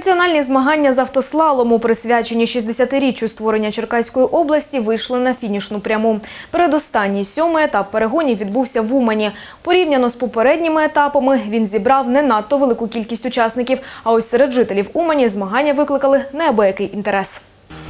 Національні змагання з автослалому, присвячені 60-річчю створення Черкаської області, вийшли на фінішну пряму. Передостанній сьомий етап перегонів відбувся в Умані. Порівняно з попередніми етапами він зібрав не надто велику кількість учасників. А ось серед жителів Умані змагання викликали неабиякий інтерес.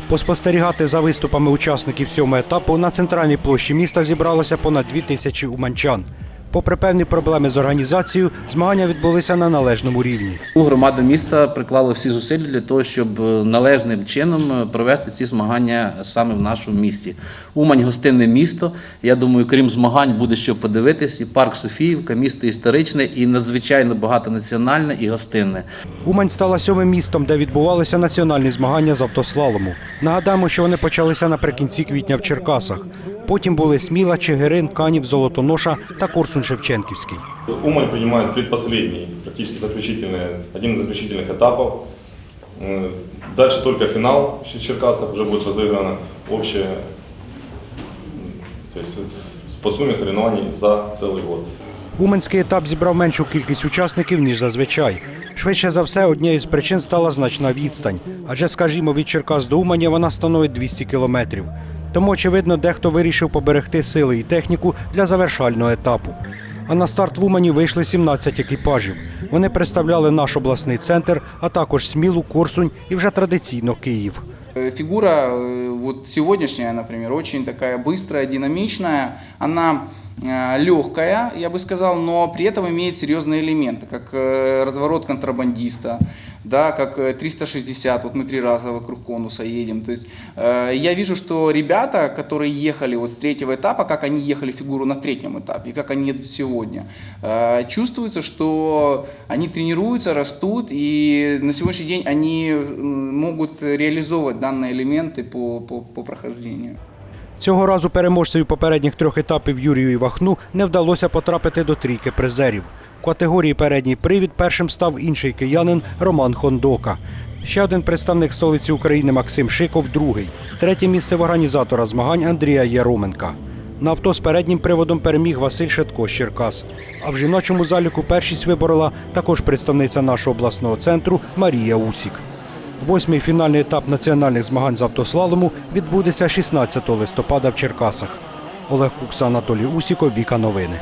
Поспостерігати за виступами учасників сьомого етапу на центральній площі міста зібралося понад дві тисячі уманчан. Попри певні проблеми з організацією, змагання відбулися на належному рівні. У громади міста приклали всі зусилля для того, щоб е, належним чином е, провести ці змагання саме в нашому місті. Умань гостинне місто. Я думаю, крім змагань, буде що подивитись. І парк Софіївка, місто історичне і надзвичайно багатонаціональне і гостинне. Умань стала сьомим містом, де відбувалися національні змагання з автослалому. Нагадаємо, що вони почалися наприкінці квітня в Черкасах. Потім були Сміла, Чигирин, Канів, Золотоноша та Корсун Шевченківський. Умань принимает предпоследний, практически заключительный, один из заключительных этапов. М, Дальше только финал в Черкасах уже будет разыграно общее, м, то есть э, по сумме соревнований за целый год. Уманський етап зібрав меншу кількість учасників, ніж зазвичай. Швидше за все, однією з причин стала значна відстань. Адже, скажімо, від Черкас до Умані вона становить 200 кілометрів. Тому, очевидно, дехто вирішив поберегти сили і техніку для завершального етапу. А на старт в Умані вийшли 17 екіпажів. Вони представляли наш обласний центр, а також Смілу, Корсунь і вже традиційно Київ. Э, Фигура э, вот сегодняшняя, например, очень такая быстрая, динамичная. Она легкая, я бы сказал, но при этом имеет серьезные элементы, как э, разворот контрабандиста, да, как э, 360, вот мы три раза вокруг конуса едем. То есть э, я вижу, что ребята, которые ехали вот с третьего этапа, как они ехали фигуру на третьем этапе, и как они едут сегодня, э, чувствуется, что они тренируются, растут, и на сегодняшний день они м, могут реализовывать данные элементы по, по, по прохождению. Цього разу переможцеві попередніх трьох етапів Юрію Івахну не вдалося потрапити до трійки призерів. Категорії передній привід першим став інший киянин Роман Хондока. Ще один представник столиці України Максим Шиков другий. Третє місце в організатора змагань Андрія Яроменка. На авто з переднім приводом переміг Василь Шетко з Черкас. А в жіночому заліку першість виборола також представниця нашого обласного центру Марія Усік. Восьмий фінальний етап національних змагань з автослалому відбудеться 16 листопада в Черкасах. Олег Кукса, Анатолій Усіков, Віка Новини.